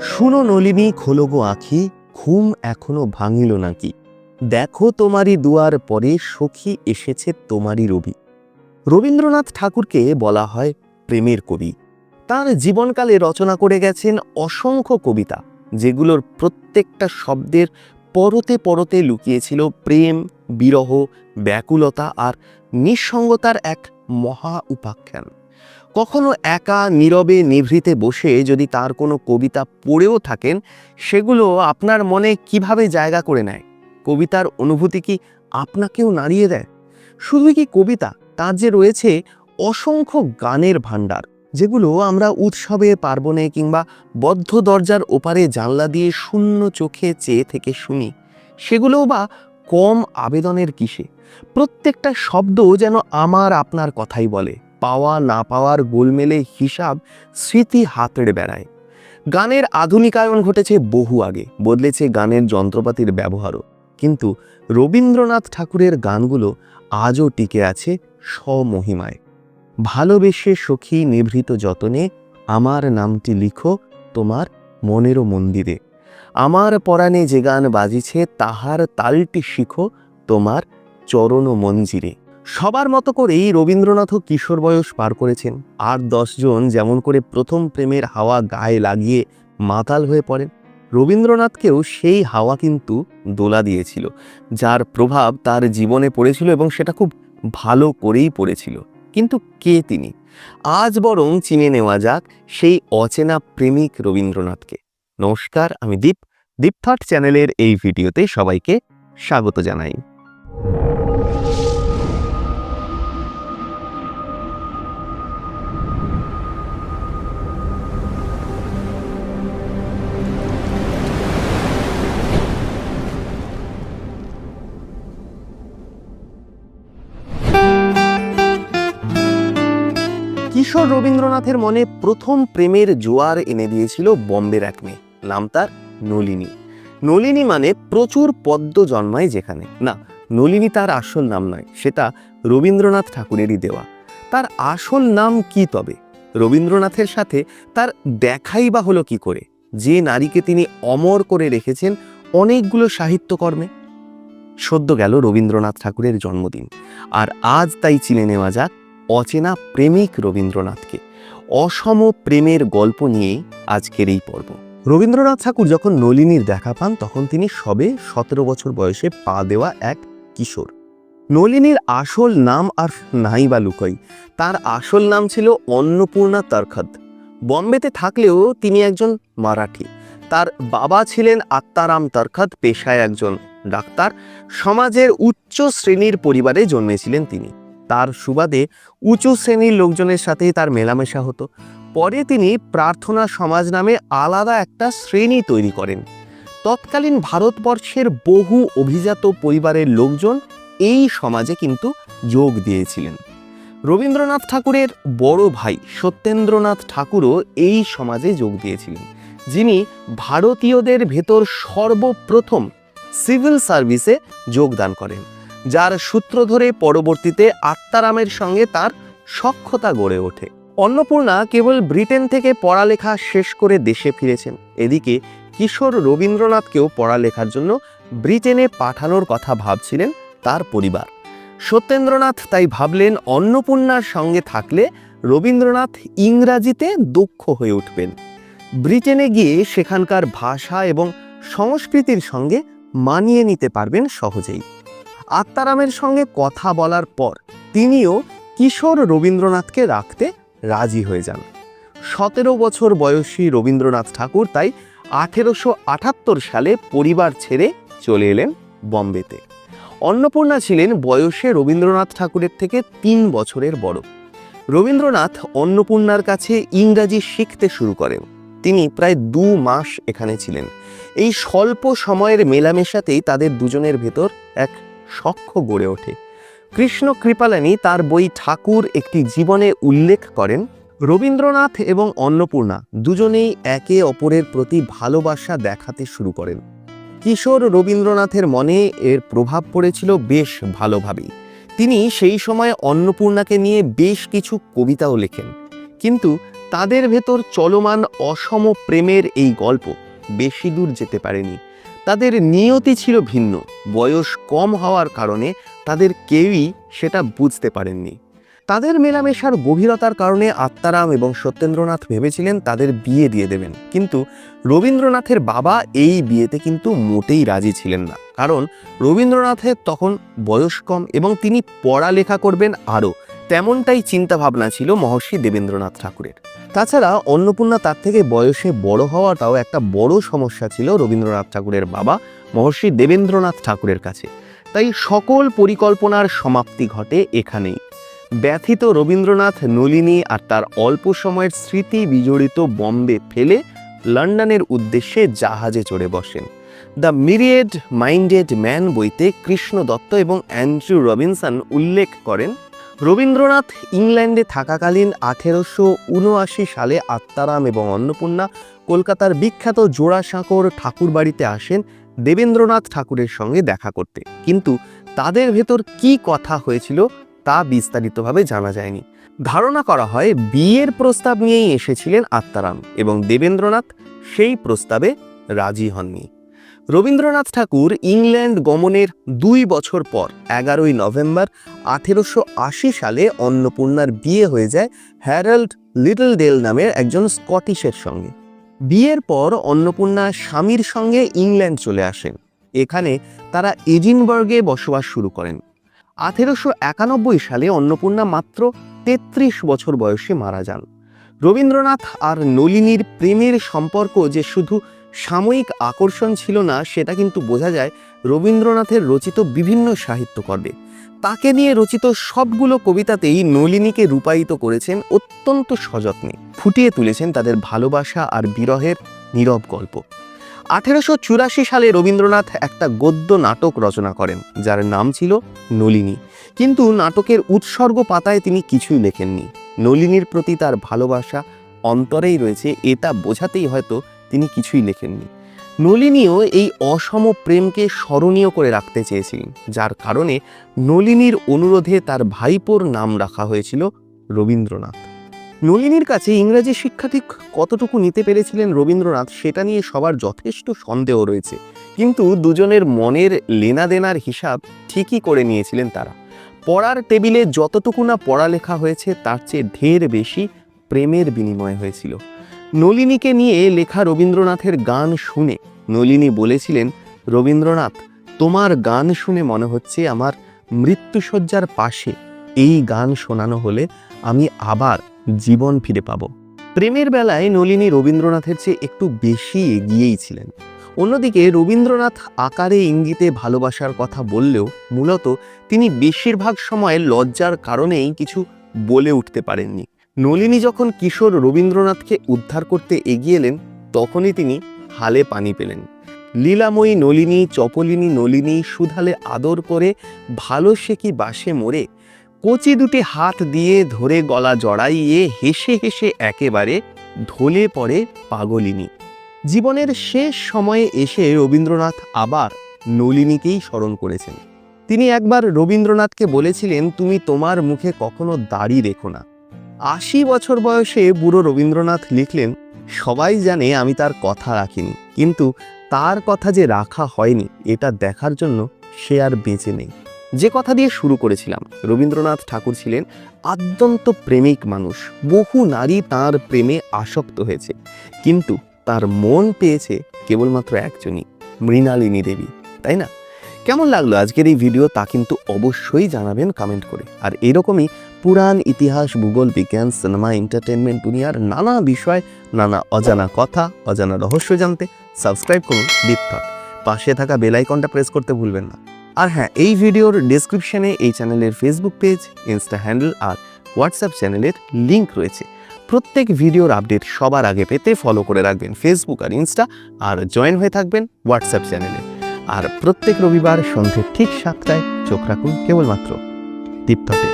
শুনো নলিনী খোলগো আখি, ঘুম এখনও ভাঙিল নাকি? দেখো তোমারই দুয়ার পরে সখী এসেছে তোমারই রবি। রবীন্দ্রনাথ ঠাকুরকে বলা হয় প্রেমের কবি। তার জীবনকালে রচনা করে গেছেন অসংখ্য কবিতা, যেগুলোর প্রত্যেকটা শব্দের পরতে পরতে লুকিয়েছিল প্রেম, বিরহ, ব্যাকুলতা আর নিঃসঙ্গতার এক মহা উপাখ্যান। কখনো একা, নীরবে, নিভৃতে বসে যদি তার কোনো কবিতা পড়েও থাকেন, সেগুলো আপনার মনে কীভাবে জায়গা করে নেয়? কবিতার অনুভূতি কি আপনাকেও নাড়িয়ে দেয়? শুধুই কি কবিতা, তার যে রয়েছে অসংখ্য গানের ভাণ্ডার, যেগুলো আমরা উৎসবে, পার্বণে কিংবা বদ্ধ দরজার ওপারে জানলা দিয়ে শূন্য চোখে চেয়ে থেকে শুনি, সেগুলোও বা কম আবেদনের কিসে? প্রত্যেকটা শব্দ যেন আমার আপনার কথাই বলে। পাওয়া না পাওয়ার গোলমেলে হিসাব স্মৃতি হাতড়ে বেড়ায়। গানের আধুনিকায়ন ঘটেছে বহু আগে, বদলেছে গানের যন্ত্রপাতির ব্যবহারও। কিন্তু রবীন্দ্রনাথ ঠাকুরের গানগুলো আজও টিকে আছে স্বমহিমায়। ভালোবেসে সখী নিভৃত যতনে, আমার নামটি লিখো তোমার মনেরও মন্দিরে। আমার পরাণে যে গান বাজিছে, তাহার তালটি শিখো তোমার চরণ মঞ্জিরে। সবার মতো করেই রবীন্দ্রনাথও কিশোর বয়স পার করেছেন। আর দশজন যেমন করে প্রথম প্রেমের হাওয়া গায়ে লাগিয়ে মাতাল হয়ে পড়েন, রবীন্দ্রনাথকেও সেই হাওয়া কিন্তু দোলা দিয়েছিল, যার প্রভাব তার জীবনে পড়েছিল এবং সেটা খুব ভালো করেই পড়েছিল। কিন্তু কে তিনি? আজ বরং চিনে নেওয়া যাক সেই অচেনা প্রেমিক রবীন্দ্রনাথকে। নমস্কার, আমি দীপ। দীপ থট চ্যানেলের এই ভিডিওতে সবাইকে স্বাগত জানাই। কিশোর রবীন্দ্রনাথের মনে প্রথম প্রেমের জোয়ার এনে দিয়েছিল বম্বের এক মেয়ে। নাম তার নলিনী। নলিনী মানে প্রচুর পদ্ম জন্মায় যেখানে। না, নলিনী তার আসল নাম নয় সেটা রবীন্দ্রনাথ ঠাকুরেরই দেওয়া। তার আসল নাম কি তবে? রবীন্দ্রনাথের সাথে তার দেখাই বা হলো কি করে? যে নারীকে তিনি অমর করে রেখেছেন অনেকগুলো সাহিত্যকর্মে। সদ্য গেল রবীন্দ্রনাথ ঠাকুরের জন্মদিন। আর আজ তাই চিনে নেওয়া যাক অচেনা প্রেমিক রবীন্দ্রনাথকে। অসম প্রেমের গল্প নিয়ে আজকের এই পর্ব। রবীন্দ্রনাথ ঠাকুর যখন নলিনীর দেখা পান, তখন তিনি সবে সতেরো বছর বয়সে পা দেওয়া এক কিশোর। নলিনীর আসল নাম আর নাই বা লুকোই। তার আসল নাম ছিল অন্নপূর্ণা তরখদ। বম্বেতে থাকলেও তিনি একজন মারাঠি। তার বাবা ছিলেন আত্মারাম তরখদ, পেশায় একজন ডাক্তার। সমাজের উচ্চ শ্রেণির পরিবারে জন্মেছিলেন তিনি। তার সুবাদে উঁচু শ্রেণির লোকজনের সাথেই তার মেলামেশা হতো। পরে তিনি প্রার্থনা সমাজ নামে আলাদা একটা শ্রেণি তৈরি করেন। তৎকালীন ভারতবর্ষের বহু অভিজাত পরিবারের লোকজন এই সমাজে কিন্তু যোগ দিয়েছিলেন। রবীন্দ্রনাথ ঠাকুরের বড় ভাই সত্যেন্দ্রনাথ ঠাকুরও এই সমাজে যোগ দিয়েছিলেন। যিনি ভারতীয়দের ভেতর সর্বপ্রথম সিভিল সার্ভিসে যোগদান করেন। যার সূত্র ধরে পরবর্তীতে আত্মারামের সঙ্গে তার সক্ষতা গড়ে ওঠে। অন্নপূর্ণা কেবল ব্রিটেন থেকে পড়ালেখা শেষ করে দেশে ফিরেছেন। এদিকে কিশোর রবীন্দ্রনাথকেও পড়ালেখার জন্য ব্রিটেনে পাঠানোর কথা ভাবছিলেন তার পরিবার। সত্যেন্দ্রনাথ তাই ভাবলেন অন্নপূর্ণার সঙ্গে থাকলে রবীন্দ্রনাথ ইংরাজিতে দক্ষ হয়ে উঠবেন। ব্রিটেনে গিয়ে সেখানকার ভাষা এবং সংস্কৃতির সঙ্গে মানিয়ে নিতে পারবেন সহজেই। আত্মারামের সঙ্গে কথা বলার পর তিনিও কিশোর রবীন্দ্রনাথকে রাখতে রাজি হয়ে যান। সতেরো বছর বয়সী রবীন্দ্রনাথ ঠাকুর তাই আঠেরোশো আটাত্তর সালে পরিবার ছেড়ে চলে এলেন বম্বেতে। অন্নপূর্ণা ছিলেন বয়সে রবীন্দ্রনাথ ঠাকুরের থেকে তিন বছরের বড়। রবীন্দ্রনাথ অন্নপূর্ণার কাছে ইংরাজি শিখতে শুরু করেন। তিনি প্রায় দু মাস এখানে ছিলেন। এই স্বল্প সময়ের মেলামেশাতেই তাদের দুজনের ভেতর এক সখ্য গড়ে ওঠে। কৃষ্ণ কৃপালানী তার বই ঠাকুর একটি জীবনে উল্লেখ করেন। রবীন্দ্রনাথ এবং অন্নপূর্ণা দুজনেই একে অপরের প্রতি ভালোবাসা দেখাতে শুরু করেন। কিশোর রবীন্দ্রনাথের মনে এর প্রভাব পড়েছিল বেশ ভালোভাবেই তিনি সেই সময় অন্নপূর্ণাকে নিয়ে বেশ কিছু কবিতাও লেখেন। কিন্তু তাদের ভেতর চলমান অসম প্রেমের এই গল্প বেশি দূর যেতে পারেনি। তাদের নিয়তি ছিল ভিন্ন। বয়স কম হওয়ার কারণে তাদের কেউই সেটা বুঝতে পারেননি। তাদের মেলামেশার গভীরতার কারণে আত্মারাম এবং সত্যেন্দ্রনাথ ভেবেছিলেন তাদের বিয়ে দিয়ে দেবেন। কিন্তু রবীন্দ্রনাথের বাবা এই বিয়েতে কিন্তু মোটেই রাজি ছিলেন না। কারণ রবীন্দ্রনাথের তখন বয়স কম এবং তিনি পড়ালেখা করবেন আরও। তেমনটাই চিন্তাভাবনা ছিল মহর্ষি দেবেন্দ্রনাথ ঠাকুরের। তাছাড়া অন্নপূর্ণা তার থেকে বয়সে বড় হওয়াটাও একটা বড় সমস্যা ছিল রবীন্দ্রনাথ ঠাকুরের বাবা মহর্ষি দেবেন্দ্রনাথ ঠাকুরের কাছে। তাই সকল পরিকল্পনার সমাপ্তি ঘটে এখানেই। ব্যথিত রবীন্দ্রনাথ, নলিনী আর তার অল্প সময়ের স্মৃতি বিজড়িত বম্বে ফেলে লন্ডনের উদ্দেশ্যে জাহাজে চড়ে বসেন। দ্য মিরিয়েড মাইন্ডেড ম্যান বইতে কৃষ্ণ দত্ত এবং অ্যান্ড্রু রবিনসন উল্লেখ করেন রবীন্দ্রনাথ ইংল্যান্ডে থাকাকালীন আঠেরোশো উনআশি সালে আত্মারাম এবং অন্নপূর্ণা কলকাতার বিখ্যাত জোড়াসাঁকোর ঠাকুর বাড়িতে আসেন দেবেন্দ্রনাথ ঠাকুরের সঙ্গে দেখা করতে। কিন্তু তাদের ভেতর কি কথা হয়েছিল তা বিস্তারিতভাবে জানা যায়নি। ধারণা করা হয় বিয়ের প্রস্তাব নিয়েই এসেছিলেন আত্মারাম এবং দেবেন্দ্রনাথ সেই প্রস্তাবে রাজি হননি। রবীন্দ্রনাথ ঠাকুর ইংল্যান্ড গমনের দুই বছর পর, এগারোই নভেম্বর আঠেরোশো আশি সালে অন্নপূর্ণার বিয়ে হয়ে যায় হ্যারাল্ড লিটল ডেল নামের একজন স্কটিশের সঙ্গে। বিয়ের পর অন্নপূর্ণা স্বামীর সঙ্গে ইংল্যান্ড চলে আসেন। এখানে তারা এজিনবার্গে বসবাস শুরু করেন। আঠেরোশো একানব্বই সালে অন্নপূর্ণা মাত্র তেত্রিশ বছর বয়সে মারা যান। রবীন্দ্রনাথ আর নলিনীর প্রেমের সম্পর্ক যে শুধু সাময়িক আকর্ষণ ছিল না, সেটা কিন্তু বোঝা যায় রবীন্দ্রনাথের রচিত বিভিন্ন সাহিত্যকর্মে। তাকে নিয়ে রচিত সবগুলো কবিতাতেই নলিনীকে রূপায়িত করেছেন অত্যন্ত সযত্নে, ফুটিয়ে তুলেছেন তাদের ভালোবাসা আর বিরহের নীরব গল্প। আঠেরোশো চুরাশি সালে রবীন্দ্রনাথ একটা গদ্য নাটক রচনা করেন, যার নাম ছিল নলিনী। কিন্তু নাটকের উৎসর্গ পাতায় তিনি কিছুই লেখেননি। নলিনীর প্রতি তার ভালোবাসা অন্তরেই রয়েছে, এটা বোঝাতেই হয়তো তিনি কিছুই লেখেননি। নলিনীও এই অসম প্রেমকে স্মরণীয় করে রাখতে চেয়েছিলেন যার কারণে নলিনীর অনুরোধে তার ভাইপোর নাম রাখা হয়েছিল রবীন্দ্রনাথ। নলিনীর কাছে ইংরেজি শিক্ষা কতটুকু নিতে পেরেছিলেন রবীন্দ্রনাথ সেটা নিয়ে সবার যথেষ্ট সন্দেহ রয়েছে। কিন্তু দুজনের মনের লেনাদেনার হিসাব ঠিকই করে নিয়েছিলেন তারা। পড়ার টেবিলে যতটুকু না পড়ালেখা হয়েছে, তার চেয়ে ঢের বেশি প্রেমের বিনিময় হয়েছিল। নলিনীকে নিয়ে লেখা রবীন্দ্রনাথের গান শুনে নলিনী বলেছিলেন, রবীন্দ্রনাথ, তোমার গান শুনে মনে হচ্ছে আমার মৃত্যুসজ্জার পাশে। এই গান শোনানো হলে আমি আবার জীবন ফিরে পাব। প্রেমের বেলায় নলিনী রবীন্দ্রনাথের চেয়ে একটু বেশি এগিয়েই ছিলেন। অন্যদিকে রবীন্দ্রনাথ আকারে ইঙ্গিতে ভালোবাসার কথা বললেও মূলত তিনি বেশিরভাগ সময় লজ্জার কারণেই কিছু বলে উঠতে পারেননি। নলিনী যখন কিশোর রবীন্দ্রনাথকে উদ্ধার করতে এগিয়ে এলেন, তখনই তিনি হালে পানি পেলেন। লীলাময়ী নলিনী, চপলিনী নলিনী সুধালে আদর করে ভালো সে কি বাসে মোরে কচি দুটি হাত দিয়ে ধরে গলা জড়াইয়ে হেসে হেসে একেবারে ঢলে পড়ে পাগলিনী। জীবনের শেষ সময়ে এসে রবীন্দ্রনাথ আবার নলিনীকেই স্মরণ করেছেন। তিনি একবার রবীন্দ্রনাথকে বলেছিলেন, তুমি তোমার মুখে কখনো দাড়ি রেখো না। আশি বছর বয়সে বুড়ো রবীন্দ্রনাথ লিখলেন, সবাই জানে আমি তার কথা রাখিনি, কিন্তু তার কথা যে রাখা হয়নি, এটা দেখার জন্য সে আর বেঁচে নেই। যে কথা দিয়ে শুরু করেছিলাম, রবীন্দ্রনাথ ঠাকুর ছিলেন আদ্যন্ত প্রেমিক মানুষ। বহু নারী তার প্রেমে আসক্ত হয়েছে, কিন্তু তার মন পেয়েছে কেবলমাত্র একজনই, মৃণালিনী দেবী, তাই না? কেমন লাগল আজকের এই ভিডিও তা কিন্তু অবশ্যই জানাবেন কমেন্ট করে। আর এরকমই পুরাণ, ইতিহাস, ভূগোল, বিজ্ঞান, সিনেমা এন্টারটেনমেন্ট দুনিয়ার নানা বিষয়, নানা অজানা কথা, অজানা রহস্য জানতে সাবস্ক্রাইব করুন দীপথট পাশে থাকা বেল আইকনটা প্রেস করতে ভুলবেন না। আর হ্যাঁ এই ভিডিওর ডেসক্রিপশনে এই চ্যানেলের ফেসবুক পেজ ইনস্টা হ্যান্ডেল আর হোয়াটসঅ্যাপ চ্যানেলের লিংক রয়েছে। প্রত্যেক ভিডিওর আপডেট সবার আগে পেতে ফলো করে রাখবেন ফেসবুক আর ইনস্টা আর জয়েন হয়ে থাকবেন হোয়াটসঅ্যাপ চ্যানেলে আর প্রত্যেক রবিবার সন্ধ্যে ঠিক সাতটায় চোখ রাখুন কেবলমাত্র দীপ্ততে